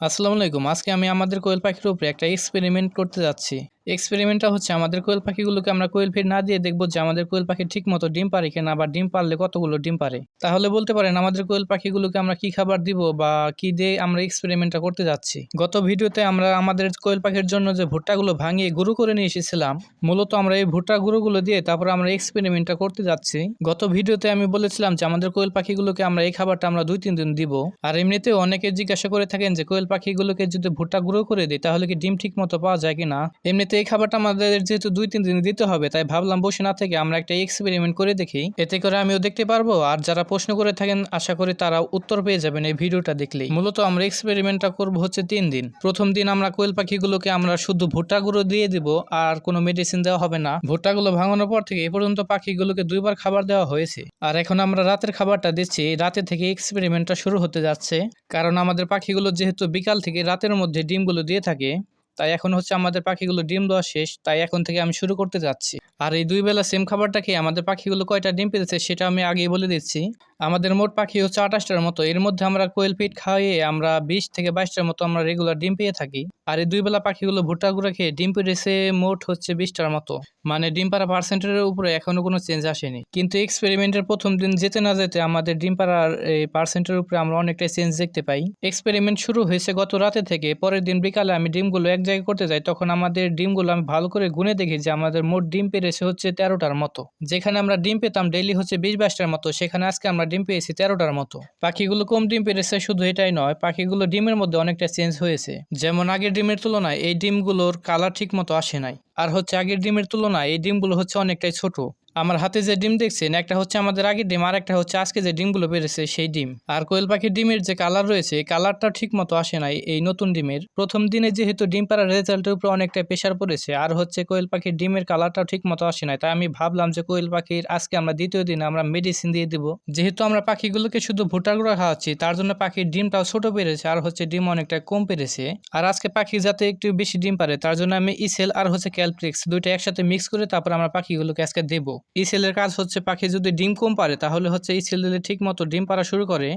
আসসালামু আলাইকুম। আজকে আমি আমাদের কোয়েল পাখির উপরে একটা এক্সপেরিমেন্ট করতে যাচ্ছি। এক্সপেরিমেন্টটা হচ্ছে আমাদের কোয়েল পাখিগুলোকে আমরা কোয়েল ফিড না দিয়ে দেখব যে আমাদের কোয়েল পাখি ঠিক মতো ডিম পারে কিনা বা ডিম পারলে কতগুলো ডিম পারে তাহলে বলতে পারেন আমাদের কোয়েল পাখিগুলোকে আমরা কি খাবার দিব বা কি দিয়ে আমরা এক্সপেরিমেন্টটা করতে যাচ্ছি। গত ভিডিওতে আমরা আমাদের কোয়েল পাখির জন্য যে ভুট্টাগুলো ভাঙিয়ে গুঁড়ো করে নিয়ে এসেছিলাম, মূলত আমরা এই ভুট্টা গুঁড়োগুলো দিয়ে তারপর আমরা এক্সপেরিমেন্টটা করতে যাচ্ছি। গত ভিডিওতে আমি বলেছিলাম যে আমাদের কোয়েল পাখিগুলোকে আমরা এই খাবারটা আমরা দুই তিন দিন দিব। আর এমনিতেও অনেকে জিজ্ঞাসা করে থাকেন যে কোয়েল পাখিগুলোকে যদি ভুট্টা গুঁড়ো করে দিই তাহলে কি ডিম ঠিক মতো পাওয়া যায় কিনা? এমনিতে এই খাবারটা আমাদের যেহেতু দুই, তিন দিন দিতে হবে, তাই ভাবলাম বসে না থেকে আমরা একটা এক্সপেরিমেন্ট করে দেখি। এতে করে আমিও দেখতে পারব, আর যারা প্রশ্ন করে থাকেন, আশা করি তারা উত্তর পেয়ে যাবেন এই ভিডিওটা দেখলেই। মূলত আমরা এক্সপেরিমেন্টটা করব হচ্ছে তিন দিন। প্রথম দিন আমরা কোয়েল পাখিগুলোকে আমরা শুধু ভুট্টা গুঁড়ো দিয়ে দিব, আর কোনো মেডিসিন দেওয়া হবে না। ভুট্টাগুলো ভাঙানোর পর থেকে এ পর্যন্ত পাখিগুলোকে দুইবার খাবার দেওয়া হয়েছে। আর এখন আমরা রাতের খাবারটা দিচ্ছি, রাতে থেকে এক্সপেরিমেন্টটা শুরু হতে যাচ্ছে। কারণ আমাদের পাখিগুলো যেহেতু বিকাল থেকে রাতের মধ্যে ডিমগুলো দিয়ে থাকে তাই এখন হচ্ছে আমাদের পাখিগুলো ডিম দেওয়া শেষ, তাই এখন থেকে আমি শুরু করতে যাচ্ছি। আর এই দুই বেলা সেম খাবারটা খেয়ে আমাদের পাখিগুলো কয়টা ডিম পেতেছে সেটা আমি আগেই বলে দিচ্ছি। আমাদের মোট পাখি হচ্ছে আঠাশটার মতো, এর মধ্যে আমরা কোয়েল পিট খাইয়ে আমরা বিশ থেকে বাইশটার মতো আমরা রেগুলার ডিম পেয়ে থাকি। আর এই দুই বেলা পাখিগুলো ভুট্টা গুঁড়া খেয়ে ডিম পেরেছে মোট হচ্ছে বিশটার মতো। মানে ডিম পাড়া পার্সেন্টের উপরে এখনও কোনো চেঞ্জ আসেনি। কিন্তু এক্সপেরিমেন্টের প্রথম দিন যেতে না যেতে আমাদের ডিম পাড়ার এই পার্সেন্টের উপরে আমরা অনেকটাই চেঞ্জ দেখতে পাই। এক্সপেরিমেন্ট শুরু হয়েছে গত রাতে থেকে, পরের দিন বিকালে আমি ডিমগুলো এক জায়গায় করতে যাই, তখন আমাদের ডিমগুলো আমি ভালো করে গুনে দেখি যে আমাদের মোট ডিম পেরেছে হচ্ছে তেরোটার মতো। যেখানে আমরা ডিম পেতাম ডেইলি হচ্ছে বিশ বাইশটার মতো, সেখানে আজকে আমরা ডিম পেয়েছি তেরোটার মতো। পাখিগুলো কম ডিম পেরেছে, শুধু এটাই নয়, পাখিগুলো ডিমের মধ্যে অনেকটা চেঞ্জ হয়েছে। যেমন আগের ডিমের তুলনায় এই ডিমগুলোর কালার ঠিক মতো আসে নাই। আর হচ্ছে আগের ডিমের তুলনায় এই ডিমগুলো হচ্ছে অনেকটাই ছোট। আমার হাতে যে ডিম দেখছেন, একটা হচ্ছে আমাদের আগের ডিম, আর একটা হচ্ছে আজকে যে ডিমগুলো বেড়েছে সেই ডিম। আর কোয়েল পাখির ডিমের যে কালার রয়েছে, কালারটা ঠিক মতো আসে নাই এই নতুন ডিমের। প্রথম দিনে যেহেতু ডিম পাড়ার রেজাল্টের উপর অনেকটা প্রেশার পড়েছে, আর হচ্ছে কোয়েল পাখির ডিমের কালারটাও ঠিক মতো আসে নাই। তাই আমি ভাবলাম যে কোয়েল পাখির আজকে আমরা দ্বিতীয় দিনে আমরা মেডিসিন দিয়ে দিব। যেহেতু আমরা পাখিগুলোকে শুধু ভুটার গুঁড়া খাওয়াচ্ছি, তার জন্য পাখির ডিমটাও ছোট পেরেছে আর হচ্ছে ডিম অনেকটা কম পেরেছে। আর আজকে পাখি যাতে একটু বেশি ডিম পারে তার জন্য আমি ইসেল আর হচ্ছে ক্যালপ্রিক্স দুইটা একসাথে মিক্স করে তারপর আমরা পাখিগুলোকে আজকে দেবো। ইসেলের কাজ হচ্ছে পাখি যদি ডিম কম পারে, তাহলে হচ্ছে ইসেল ঠিক মতো ডিম পারা শুরু করে।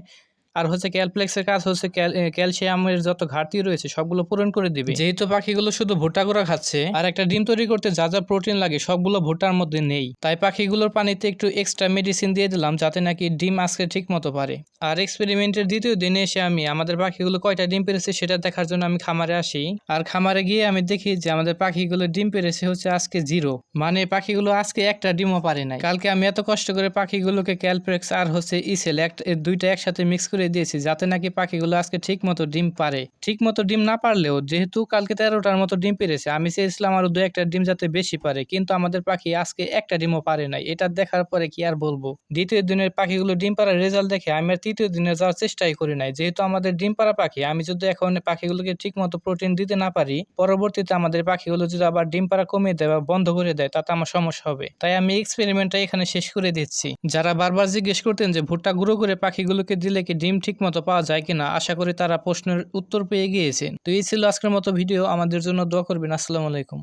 আর হচ্ছে ক্যালপ্লেক্সের কাজ হচ্ছে ক্যালসিয়ামের যত ঘাটতি রয়েছে সবগুলো পূরণ করে দিবে। যেহেতু পাখিগুলো শুধু ভুট্টা গুঁড়া খাচ্ছে আর একটা ডিম তৈরি করতে যা যা প্রোটিন লাগে সবগুলো ভুট্টার মধ্যে নেই। তাই পাখিগুলোর পানিতে একটু এক্সট্রা মেডিসিন দিয়ে দিলাম যাতে নাকি ডিম আজকে ঠিক মতো পারে। আর এক্সপেরিমেন্টের দ্বিতীয় দিনে এসে আমি আমাদের পাখিগুলো কয়টা ডিম পেরেছে সেটা দেখার জন্য আমি খামারে আসি। আর খামারে গিয়ে আমি দেখি যে আমাদের পাখিগুলো ডিম পেরেছে হচ্ছে আজকে জিরো মানে পাখিগুলো আজকে একটা ডিমও পারে নাই। কালকে আমি এত কষ্ট করে পাখিগুলোকে ক্যালপ্লেক্স আর হচ্ছে ইসেল এক দুইটা একসাথে মিক্স করে করে দিয়েছি যাতে নাকি পাখিগুলো আজকে ঠিক মতো ডিম পারে। ঠিক মতো ডিম না পারলেও যেহেতু কালকে তেরোটার মতো ডিম পেরেছে, আমি চেয়েছিলাম আরও দু একটা ডিম যাতে বেশি পারে, কিন্তু আমাদের পাখি আজকে একটা ডিমও পারে নাই। এটা দেখার পরে কি আর বলব? দ্বিতীয় দিনের পাখিগুলো ডিম পাড়ার রেজাল্ট দেখে আমি আর তৃতীয় দিনে যাওয়ার চেষ্টাই করি নাই। যেহেতু আমাদের ডিম পাড়া পাখি, আমি যদি এখন পাখিগুলোকে ঠিক মতো প্রোটিন দিতে না পারি, পরবর্তীতে আমাদের পাখিগুলো যদি আবার ডিম পাড়া কমিয়ে দেয় বা বন্ধ করে দেয়, তাতে আমার সমস্যা হবে। তাই আমি এক্সপেরিমেন্টটা এখানে শেষ করে দিচ্ছি। যারা বারবার জিজ্ঞেস করতেন যে ভুট্টা গুঁড়ো করে পাখিগুলোকে দিলে কি ডিম ঠিক মতো পাওয়া যায় কিনা, আশা করি তারা প্রশ্নের উত্তর পেয়ে গিয়েছেন। তো এই ছিল আজকের মতো ভিডিও। আমাদের জন্য দোয়া করবেন। আসসালামু আলাইকুম।